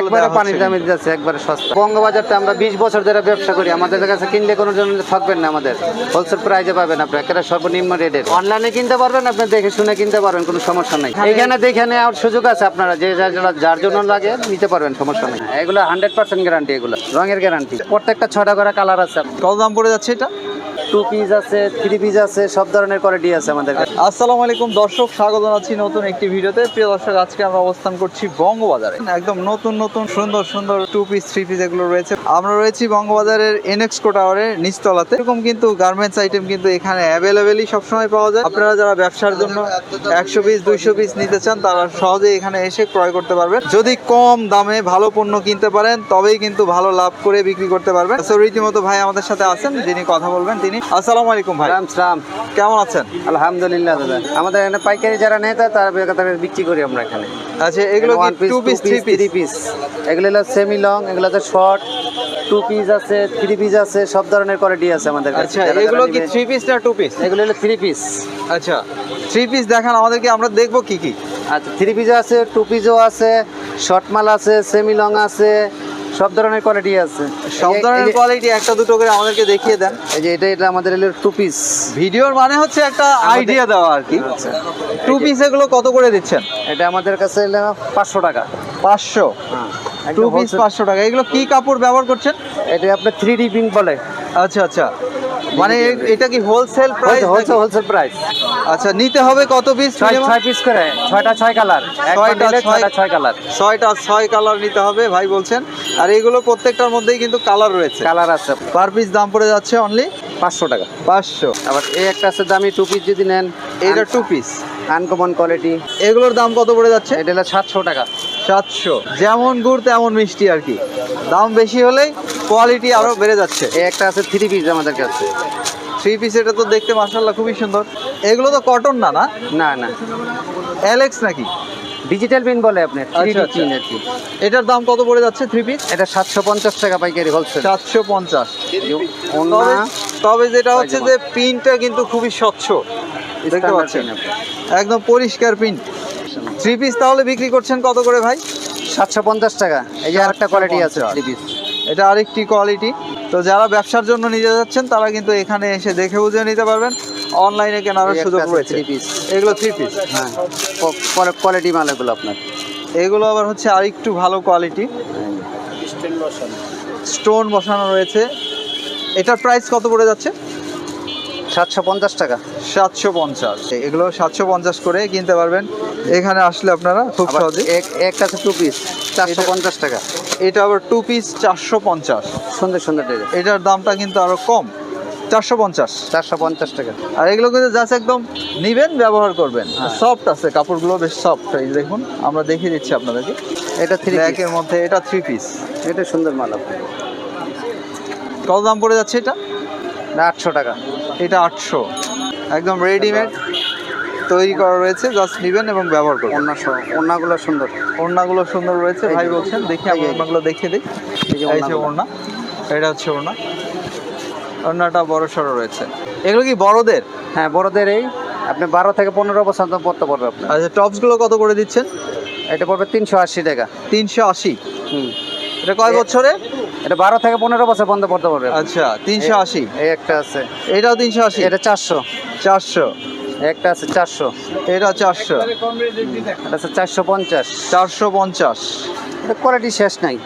একবারে পানির দামে যাচ্ছে একবারে সস্তা। বঙ্গবাজারতে আমরা বিশ বছর ধরে ব্যবসা করি আমাদের কাছে কিনলে কোনো জন্য ঠকবেন না আমাদের। হোলসেল প্রাইজে পাবেন আপনি একেবারে সর্বনিম্ন রেটের অনলাইনে কিনতে পারবেন আপনি দেখে শুনে কিনতে পারবেন কোনো সমস্যা নাই। এখানে দেখে নেওয়ার সুযোগ আছে আপনারা যে যার জন্য লাগে নিতে পারবেন সমস্যা নেই। এগুলো হান্ড্রেড পার্সেন্ট গ্যারান্টি এগুলো রঙের গ্যারান্টি প্রত্যেকটা ছটা করে কালার আছে। কত দাম পড়ে যাচ্ছে এটা? টু পিস আছে থ্রি পিস আছে, সব ধরনের কোয়ালিটি আছে আমাদের কাছে। আসসালামু আলাইকুম দর্শক, স্বাগত জানাচ্ছি নতুন একটি ভিডিওতে। প্রিয় দর্শক, আজকে আমরা অবস্থান করছি বঙ্গবাজারে। একদম নতুন নতুন, সুন্দর সুন্দর টু পিস থ্রি পিস এগুলো রয়েছে। আমরা রয়েছি বঙ্গবাজারের এনএক্সকো টাওয়ারের নিচতলাতে। এরকম কিন্তু গার্মেন্টস আইটেম কিন্তু এখানে অ্যাভেলেবেলই সবসময় পাওয়া যায়। আপনারা যারা ব্যবসার জন্য একশো পিস দুইশো পিস নিতে চান, তারা সহজে এখানে এসে ক্রয় করতে পারবেন। যদি কম দামে ভালো পণ্য কিনতে পারেন, তবেই কিন্তু ভালো লাভ করে বিক্রি করতে পারবেন। রীতিমতো ভাই আমাদের সাথে আছেন, যিনি কথা বলবেন, তিনি আসসালামু আলাইকুম ভাই। সালাম কেমন আছেন? আলহামদুলিল্লাহ দাদা। আমাদের এখানে পাইকারি যারা নেয় তারা বিক্রি করি আমরা এখানে। আচ্ছা এগুলো কি two piece three piece three piece এগুলো হলো সেমি লং এগুলো হচ্ছে শর্ট টু পিস আছে থ্রি পিস আছে সব ধরনের কোয়ালিটি আছে আমাদের কাছে। আচ্ছা এগুলো কি থ্রি পিস না টু পিস এগুলো হলো থ্রি পিস আচ্ছা থ্রি পিস দেখান আমাদেরকে আমরা দেখব কি কি। আচ্ছা থ্রি পিসও আছে টু পিসও আছে শর্ট মাল আছে সেমি লং আছে সব ধরনের কোয়ালিটি আছে। সব ধরনের কোয়ালিটি একটা দুটো করে আমাদেরকে দেখিয়ে দেন। এই যে এটা এটা আমাদের এলো টু পিস ভিডিওর মানে হচ্ছে একটা আইডিয়া দেওয়া আর কি। টু পিস এগুলো কত করে দিচ্ছেন? এটা আমাদের কাছে এলো পাঁচশো টাকা। পাঁচশো? হ্যাঁ টু পিস wholesale- পাঁচশো টাকা। এগুলো কি কাপড় ব্যবহার করছেন? এটা আপনার থ্রি ডি প্রিন্ট বলে। আচ্ছা আচ্ছা। মানে এটা কি wholesale price wholesale wholesale price আচ্ছা নিতে হবে কত পিস ছয় পিস করে। ছয়টা ছয় কালার ছয়টা ছয়টা ছয় কালার ছয়টা ছয় কালার নিতে হবে ভাই বলছেন। আর এগুলো প্রত্যেকটার মধ্যেই কিন্তু কালার রয়েছে। কালার আছে। পার পিস দাম পড়ে যাচ্ছে অনলি পাঁচশো টাকা। পাঁচশো। আবার এই একটা আছে দামি টু পিস যদি নেন এইটা টু পিস আনকমন কোয়ালিটি এগুলোর দাম কত পড়ে যাচ্ছে? এটা হলো সাতশো টাকা। সাতশো। যেমন গুড় তেমন মিষ্টি আর কি। দাম বেশি হলেই কোয়ালিটি আরও বেড়ে যাচ্ছে। একটা আছে থ্রি পিস আমাদের কাছে। থ্রি পিস এটা তো দেখতে মাসাল্লাহ খুবই সুন্দর। এগুলো তো কটন না না? না না। অ্যালেক্স নাকি? ডিজিটাল প্রিন্ট বলে আপনি থ্রি আচ্ছা, আচ্ছা। এটার দাম কত পড়ে যাচ্ছে থ্রি পিস এটা সাতশো পঞ্চাশ টাকা পাইকারি হোলসেল সাতশো পঞ্চাশ। তবে যেটা হচ্ছে যে পিনটা কিন্তু খুবই স্বচ্ছ। দেখতে পাচ্ছেন? একদম পরিষ্কার পিন থ্রি পিস তাহলে বিক্রি করছেন কত করে ভাই? সাতশো পঞ্চাশ টাকা। এই যে আরেকটা কোয়ালিটি আছে থ্রি পিস এটা আরেকটি কোয়ালিটি তো যারা ব্যবসার জন্য নিতে যাচ্ছেন তারা কিন্তু এখানে এসে দেখে বুঝে নিতে পারবেন। অনলাইনে কেনার সুযোগ রয়েছে। থ্রি পিস এগুলো থ্রি পিস হ্যাঁ। কোয়ালিটি মাল এগুলো আপনার। এগুলো আবার হচ্ছে আরেকটু ভালো কোয়ালিটি স্টোন বসানো রয়েছে। এটার প্রাইস কত পড়ে যাচ্ছে? সাতশো পঞ্চাশ টাকা। সাতশো পঞ্চাশ। এগুলো সাতশো পঞ্চাশ করে কিনতে পারবেন। এখানে আসলে আপনারা খুব সহজে এক একটা আছে টু পিস চারশো পঞ্চাশ টাকা। এটা আবার টু পিস চারশো পঞ্চাশ। সুন্দর সুন্দর এটার দামটা কিন্তু আরও কম। চারশো পঞ্চাশ। চারশো পঞ্চাশ টাকা। আর এগুলো কিন্তু জাস্ট একদম নিবেন ব্যবহার করবেন। হ্যাঁ। সফট আছে কাপড়গুলো বেশ সফট এই দেখুন আমরা দেখিয়ে দিচ্ছি আপনাদেরকে। এটা থ্রি ব্ল্যাকের মধ্যে এটা থ্রি পিস এটা সুন্দর মাল আপনার। কত দাম পড়ে যাচ্ছে এটা? আটশো টাকা। এটা আটশো। একদম রেডিমেড তৈরি করা রয়েছে জাস্ট নিবেন এবং ব্যবহার করবেন। অন্য সহ অন্যগুলো সুন্দর। ওড়নাগুলো সুন্দর রয়েছে ভাই বলছেন দেখি আমি। ওড়নাগুলো দেখিয়ে দিই। এই যে এটা হচ্ছে ওড়না। ওড়নাটা বড় সড়ো রয়েছে। এগুলো কি বড়দের? হ্যাঁ বড়দের এই আপনি বারো থেকে পনেরো বছর পড়তে পারবে আপনার। আচ্ছা টপসগুলো কত করে দিচ্ছেন? এটা পড়বে তিনশো আশি টাকা। তিনশো আশি। হুম। এটা কয় বছরে? এটা বারো থেকে পনেরো বছর বন্ধ পড়তে পারবে। আচ্ছা তিনশো আশি? এই একটা আছে। এটাও তিনশো আশি? এটা চারশো। চারশো? একটা আছে চারশো। এটা চারশো? এটা আছে চারশো পঞ্চাশ। চারশো পঞ্চাশ। এটা কোয়ালিটি শেষ নাই।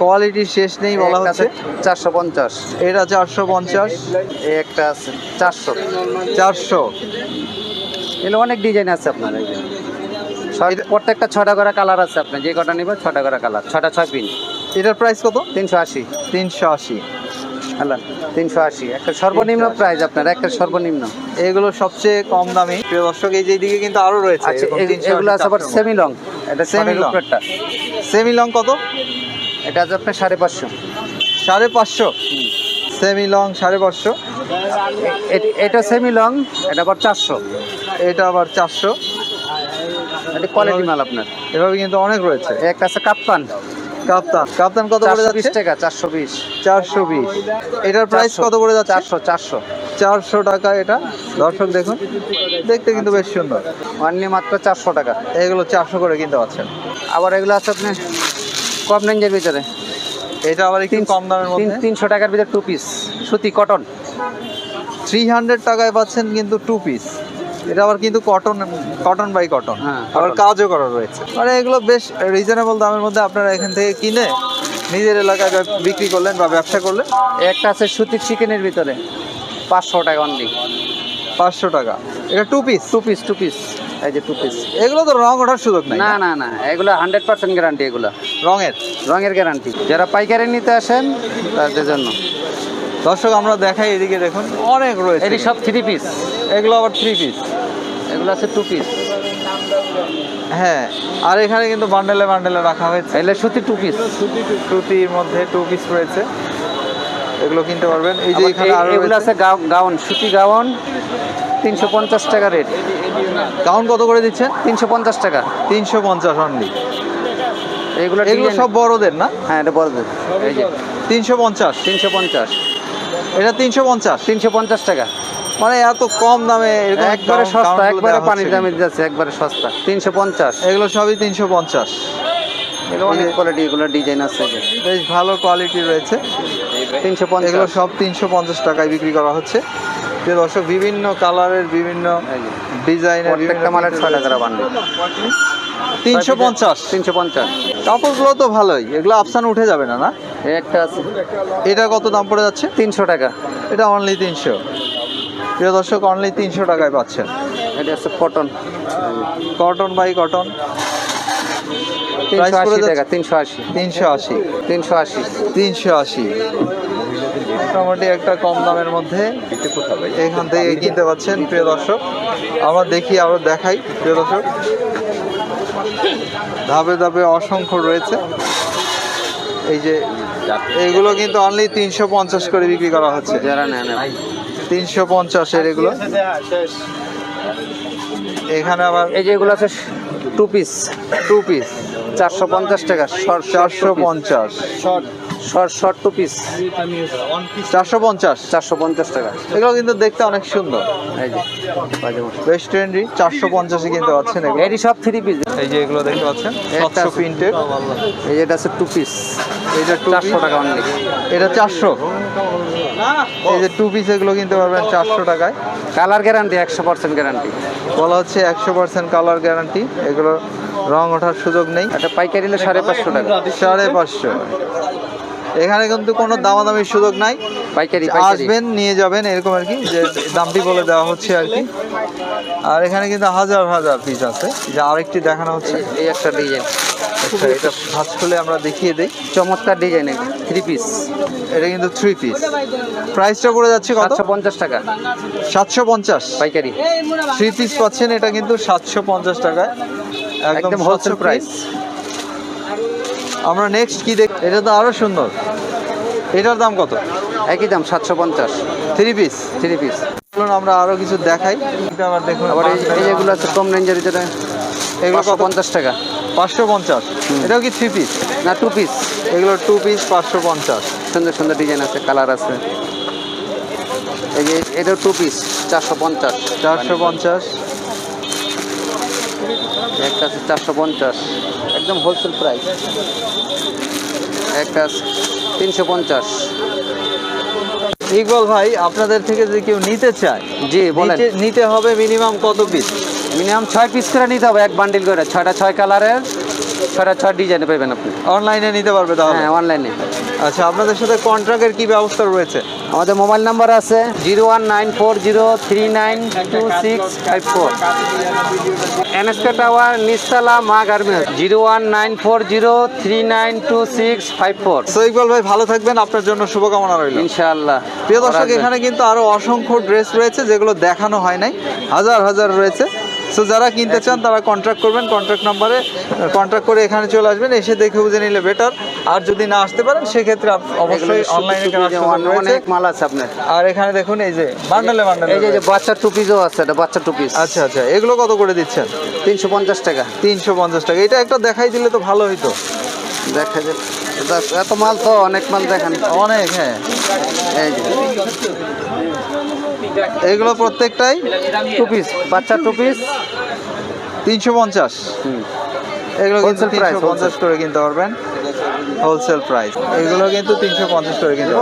কোয়ালিটি শেষ নেই বলা হচ্ছে? চারশো পঞ্চাশ। এটা চারশো পঞ্চাশ? এই একটা আছে চারশো। চারশো? এগুলো অনেক ডিজাইন আছে আপনার প্রত্যেকটা ছটা করে কালার আছে আপনি যে কটা নেবেন ছটা করে কালার ছটা ছয় পিন। এটার প্রাইস কত? তিনশো আশি। তিনশো আশি। হ্যালো তিনশো আশি। একটা সর্বনিম্ন প্রাইস আপনার একটা সর্বনিম্ন। এগুলো সবচেয়ে কম দামি। প্রিয় দর্শক এই যে দিকে কিন্তু আরও রয়েছে আচ্ছা এগুলো আছে আবার সেমি লং এটা সেমি। সেমি লং কত? এটা আছে আপনার সাড়ে পাঁচশো। সাড়ে পাঁচশো? সেমি লং সাড়ে পাঁচশো। এটা সেমি লং এটা আবার চারশো। এটা আবার চারশো। এটা কোয়ালিটি মাল আপনার। এভাবে কিন্তু অনেক রয়েছে। একটা আছে কাপ্তান। কাপ্তান। কাপ্তান কত করে চারশো বিশ টাকা চারশো বিশ। চারশো বিশ। এটার প্রাইস কত করে যাচ্ছে? চারশো চারশো। চারশো টাকা এটা। দর্শক দেখুন দেখতে কিন্তু বেশ সুন্দর। অনলি মাত্র চারশো টাকা। এগুলো চারশো করে কিনতে পারছেন আবার এগুলো আছে আপনি কম রেঞ্জের ভিতরে। এটা আবার একটু কম দামের মধ্যে। তিনশো টাকার ভিতরে টু পিস সুতি কটন থ্রি হান্ড্রেড টাকায় পাচ্ছেন কিন্তু টু পিস এটা আবার কিন্তু কটন কটন বাই কটন আবার কাজও করা রয়েছে। মানে এগুলো বেশ রিজনেবল দামের মধ্যে আপনারা এখান থেকে কিনে নিজের এলাকায় বিক্রি করলেন বা ব্যবসা করলেন। একটা আছে সুতির চিকেনের ভিতরে পাঁচশো টাকা অনলি পাঁচশো টাকা। এটা two piece two piece two piece এই যে টু পিস এগুলো তো রং ওঠার সুযোগ নাই না না? না এগুলো হান্ড্রেড পার্সেন্ট গ্যারান্টি এগুলো। রঙের? রঙের গ্যারান্টি যারা পাইকারি নিতে আসেন তাদের জন্য। দর্শক আমরা দেখাই এদিকে দেখুন। অনেক রয়েছে। এটি সব থ্রি পিস এগুলো আবার থ্রি পিস এগুলো আছে টু পিস হ্যাঁ আর এখানে কিন্তু বান্ডেলে বান্ডেলে রাখা হয়েছে। এগুলো সুতি টু পিস সুতির মধ্যে টু পিস রয়েছে। এগুলো কিনতে পারবেন। এই যে এখানে আরও এগুলো আছে গাউন সুতি গাউন তিনশো পঞ্চাশ টাকা রেট। গাউন কত করে দিচ্ছেন তিনশো পঞ্চাশ টাকা। তিনশো পঞ্চাশ অনলি এগুলো এগুলো সব বড়দের না? হ্যাঁ এটা বড়দের। এই যে। তিনশো পঞ্চাশ। তিনশো পঞ্চাশ। এটা তিনশো পঞ্চাশ। তিনশো পঞ্চাশ টাকা। মানে এত কম দামে একবারে সস্তা একবারে পানির দামে যাচ্ছে একবারে সস্তা। তিনশো পঞ্চাশ। এগুলো সবই তিনশো পঞ্চাশ। এগুলো অনেক কোয়ালিটি এগুলো ডিজাইন আছে। বেশ ভালো কোয়ালিটি রয়েছে। তিনশো পঞ্চাশ। এগুলো সব তিনশো পঞ্চাশ টাকায় বিক্রি করা হচ্ছে। যে দর্শক বিভিন্ন কালারের বিভিন্ন ডিজাইনের প্রত্যেকটা মালের ছয় টাকা বান্ডেল। তিনশো পঞ্চাশ। তিনশো পঞ্চাশ। কাপড়গুলো তো ভালোই। এগুলো আফসান উঠে যাবে না না? একটা আছে। এটা কত দাম পড়ে যাচ্ছে? তিনশো টাকা। এটা অনলি তিনশো। প্রিয় দর্শক অনলি তিনশো টাকায় পাচ্ছেন। এটা আছে কটন কটন বাই কটন তিনশো আশি টাকা তিনশো আশি। তিনশো আশি। তিনশো আশি। মোটামুটি একটা কম দামের মধ্যে এখান থেকে কিনতে পাচ্ছেন প্রিয় দর্শক। আমরা দেখি আরও দেখাই প্রিয় দর্শক। ধাপে ধাপে অসংখ্য রয়েছে। এই যে এইগুলো কিন্তু অনলি তিনশো পঞ্চাশ করে বিক্রি করা হচ্ছে। যারা নেন তিনশো পঞ্চাশের এগুলো। এখানে আবার এই যে এগুলো আছে টু পিস টু পিস চারশো পঞ্চাশ টাকা চারশো পঞ্চাশ। শর্ট শর্ট টু পিস চারশো পঞ্চাশ। চারশো পঞ্চাশ টাকা। এগুলো কিন্তু দেখতে অনেক সুন্দর। এই যে বেশ ট্রেন্ডি চারশো পঞ্চাশে কিনতে পাচ্ছেন এগুলো। এটি সব থ্রি পিস এই যে এগুলো দেখতে পাচ্ছেন একটা আছে। এই যে এটা আছে টু পিস এটা চারশো টাকা অনলি এটা চারশো? এই যে টু পিস এগুলো কিনতে পারবেন চারশো টাকায়। কালার গ্যারান্টি একশো পার্সেন্ট গ্যারান্টি বলা হচ্ছে একশো পার্সেন্ট কালার গ্যারান্টি এগুলো রং ওঠার সুযোগ নেই। এটা পাইকারি সাড়ে পাঁচশো টাকা। সাড়ে পাঁচশো। এখানে কিন্তু কোনো দামাদামির সুযোগ নাই। পাইকারি আসবেন নিয়ে যাবেন এরকম আর কি যে দামটি বলে দেওয়া হচ্ছে আর কি। আর এখানে কিন্তু হাজার হাজার পিস আছে। যে আরেকটি দেখানো হচ্ছে। এই একটা ডিজাইন আচ্ছা এটা ভাঁজ খুলে আমরা দেখিয়ে দিই। চমৎকার ডিজাইন থ্রি পিস এটা কিন্তু থ্রি পিস প্রাইসটা পড়ে যাচ্ছে কত? সাতশো পঞ্চাশ টাকা। সাতশো পঞ্চাশ। পাইকারি। থ্রি পিস পাচ্ছেন এটা কিন্তু সাতশো পঞ্চাশ টাকায়। একদম হোলসেল প্রাইস আমরা নেক্সট কি দেখ এটা তো আরও সুন্দর। এটার দাম কত? একই দাম সাতশো পঞ্চাশ। থ্রি পিস থ্রি পিস চলুন আমরা আরও কিছু দেখাই। এটা আবার দেখুন আবার এই যেগুলো আছে কম রেঞ্জের ভিতরে এগুলো পঞ্চাশ টাকা। পাঁচশো পঞ্চাশ। এটাও কি থ্রি পিস না টু পিস এগুলো টু পিস পাঁচশো পঞ্চাশ। সুন্দর সুন্দর ডিজাইন আছে কালার আছে। এই যে এটাও টু পিস চারশো পঞ্চাশ। চারশো পঞ্চাশ। একটা আছে চারশো পঞ্চাশ। একদম হোলসেল প্রাইস একটা তিনশো পঞ্চাশ। ইকবাল ভাই আপনাদের থেকে যদি কেউ নিতে চায় জি বলেন। নিতে- নিতে হবে মিনিমাম কত পিস মিনিমাম ছয় পিস করে নিতে হবে এক বান্ডিল করে। ছয়টা ছয় কালারের ছয়টা ছয় ডিজাইনে পাবেন আপনি। অনলাইনে নিতে পারবে তাহলে? হ্যাঁ অনলাইনে আচ্ছা আপনাদের সাথে কন্ট্রাক্টের কি ব্যবস্থা রয়েছে? আমাদের মোবাইল নাম্বার আছে zero one nine four zero three nine two six five four. NSK tower Nistala Maa garments. Zero one nine four zero three nine two six five four. So Iqbal ভাই ভালো থাকবেন। আপনার জন্য শুভকামনা রইল। ইনশাআল্লাহ। প্রিয় দর্শক এখানে কিন্তু আরও অসংখ্য ড্রেস রয়েছে যেগুলো দেখানো হয় নাই। হাজার হাজার রয়েছে। সো যারা কিনতে চান তারা কন্ট্রাক্ট করবেন কন্ট্রাক্ট নাম্বারে কন্ট্রাক্ট করে এখানে চলে আসবেন এসে দেখে বুঝে নিলে বেটার আর যদি না আসতে পারেন সেক্ষেত্রে অবশ্যই অনলাইনে অনেক মাল আছে আপনার। আর এখানে দেখুন এই যে বান্ডালে বান্ডালে এই যে বাচ্চার টুপিজও আছে এটা বাচ্চার টুপিস আচ্ছা আচ্ছা এগুলো কত করে দিচ্ছেন? তিনশো পঞ্চাশ টাকা। তিনশো পঞ্চাশ টাকা। এটা একটা দেখাই দিলে তো ভালো হইতো। দেখা এটা- এত মাল তো অনেক মাল দেখেন। অনেক হ্যাঁ। এই যে। এগুলো প্রত্যেকটাই টুপিস টু টুপিস তিনশো পঞ্চাশ। এগুলো কিন্তু তিনশো পঞ্চাশ করে কিনতে পারবেন। হোলসেল প্রাইস এগুলো কিন্তু তিনশো পঞ্চাশ করে কিন্তু